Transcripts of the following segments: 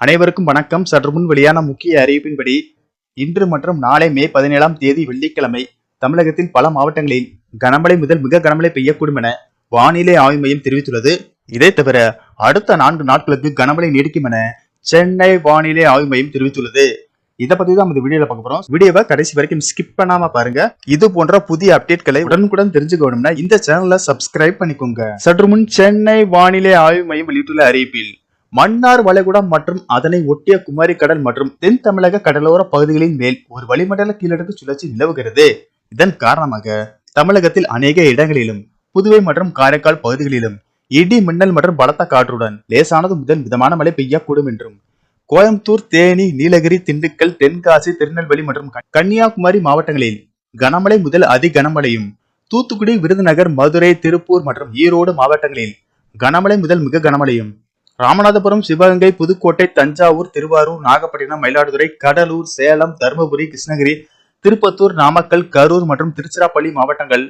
அனைவருக்கும் வணக்கம். சற்று முன் வெளியான முக்கிய அறிவிப்பின்படி இன்று மற்றும் நாளை மே பதினேழாம் தேதி வெள்ளிக்கிழமை தமிழகத்தில் பல மாவட்டங்களில் கனமழை முதல் மிக கனமழை பெய்யக்கூடும் என வானிலை ஆய்வு மையம் தெரிவித்துள்ளது. இதை தவிர அடுத்த நான்கு நாட்களுக்கு கனமழை நீடிக்கும் என சென்னை வானிலை ஆய்வு மையம் தெரிவித்துள்ளது. இதை பத்தி தான் இந்த வீடியோல பார்க்க போறோம். வீடியோவை கடைசி வரைக்கும் ஸ்கிப் பண்ணாம பாருங்க. இது போன்ற புதிய அப்டேட்களை உடனுக்குடன் தெரிஞ்சுக்கணும்னா இந்த சேனலை சப்ஸ்கிரைப் பண்ணிக்கோங்க. சற்று முன் சென்னை வானிலை ஆய்வு மையம் வெளியிட்டுள்ள அறிவிப்பில் மன்னார் வளைகுடா மற்றும் அதனை ஒட்டிய குமரி கடல் மற்றும் தென் தமிழக கடலோர பகுதிகளின் மேல் ஒரு வளிமண்டல கீழடுக்கு சுழற்சி நிலவுகிறது. இதன் காரணமாக தமிழகத்தில் அநேக இடங்களிலும் புதுவை மற்றும் காரைக்கால் பகுதிகளிலும் இடி மின்னல் மற்றும் பலத்த காற்றுடன் லேசானது முதல் மிதமான மழை பெய்யக்கூடும் என்றும் கோயம்புத்தூர் தேனி நீலகிரி திண்டுக்கல் தென்காசி திருநெல்வேலி மற்றும் கன்னியாகுமரி மாவட்டங்களில் கனமழை முதல் அதி கனமழையும் தூத்துக்குடி விருதுநகர் மதுரை திருப்பூர் மற்றும் ஈரோடு மாவட்டங்களில் கனமழை முதல் மிக கனமழையும் ராமநாதபுரம் சிவகங்கை புதுக்கோட்டை தஞ்சாவூர் திருவாரூர் நாகப்பட்டினம் மயிலாடுதுறை கடலூர் சேலம் தருமபுரி கிருஷ்ணகிரி திருப்பத்தூர் நாமக்கல் கரூர் மற்றும் திருச்சிராப்பள்ளி மாவட்டங்கள்.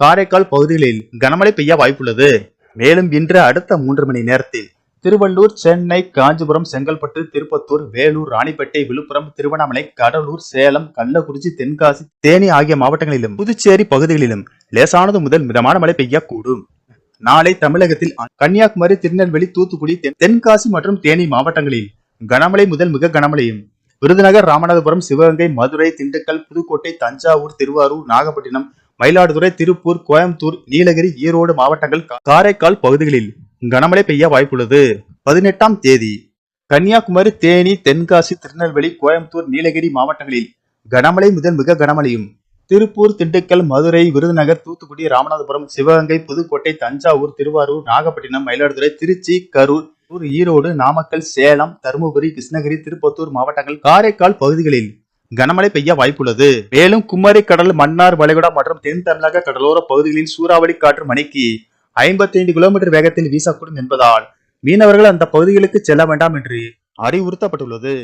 காரைக்கால் பகுதிகளில் கனமழை பெய்ய வாய்ப்புள்ளது. மேலும் இன்று அடுத்த மூன்று மணி நேரத்தில் திருவள்ளூர் சென்னை காஞ்சிபுரம் செங்கல்பட்டு திருப்பத்தூர் வேலூர் ராணிப்பேட்டை விழுப்புரம் திருவண்ணாமலை கடலூர் சேலம் கள்ளக்குறிச்சி தென்காசி தேனி ஆகிய மாவட்டங்களிலும் புதுச்சேரி பகுதிகளிலும் லேசானது முதல் மிதமான மழை பெய்யக்கூடும். நாளை தமிழகத்தில் கன்னியாகுமரி திருநெல்வேலி தூத்துக்குடி தென்- தென்காசி மற்றும் தேனி மாவட்டங்களில் கனமழை முதல் மிக கனமழையும். விருதுநகர் ராமநாதபுரம் சிவகங்கை மதுரை திண்டுக்கல் புதுக்கோட்டை தஞ்சாவூர் திருவாரூர் நாகப்பட்டினம் மயிலாடுதுறை திருப்பூர் கோயம்புத்தூர் நீலகிரி ஈரோடு மாவட்டங்கள் காரைக்கால் பகுதிகளில் கனமழை பெய்ய வாய்ப்புள்ளது. பதினெட்டாம் தேதி கன்னியாகுமரி தேனி தென்காசி திருநெல்வேலி கோயம்புத்தூர் நீலகிரி மாவட்டங்களில் கனமழை முதல் மிக கனமழையும். திருப்பூர் திண்டுக்கல் மதுரை விருதுநகர் தூத்துக்குடி ராமநாதபுரம் சிவகங்கை புதுக்கோட்டை தஞ்சாவூர் திருவாரூர் நாகப்பட்டினம் மயிலாடுதுறை திருச்சி கரூர் ஈரோடு நாமக்கல் சேலம் தருமபுரி கிருஷ்ணகிரி திருப்பத்தூர் மாவட்டங்கள் காரைக்கால் பகுதிகளில் கனமழை பெய்ய வாய்ப்புள்ளது. மேலும் குமரி கடல் மன்னார் வளைகுடா மற்றும் தென் தமிழக கடலோர பகுதிகளில் சூறாவளி காற்று மணிக்கு 55 கிலோமீட்டர் வேகத்தில் வீசக்கூடும் என்பதால் மீனவர்கள் அந்த பகுதிகளுக்கு செல்ல வேண்டாம் என்று அறிவுறுத்தப்பட்டுள்ளது.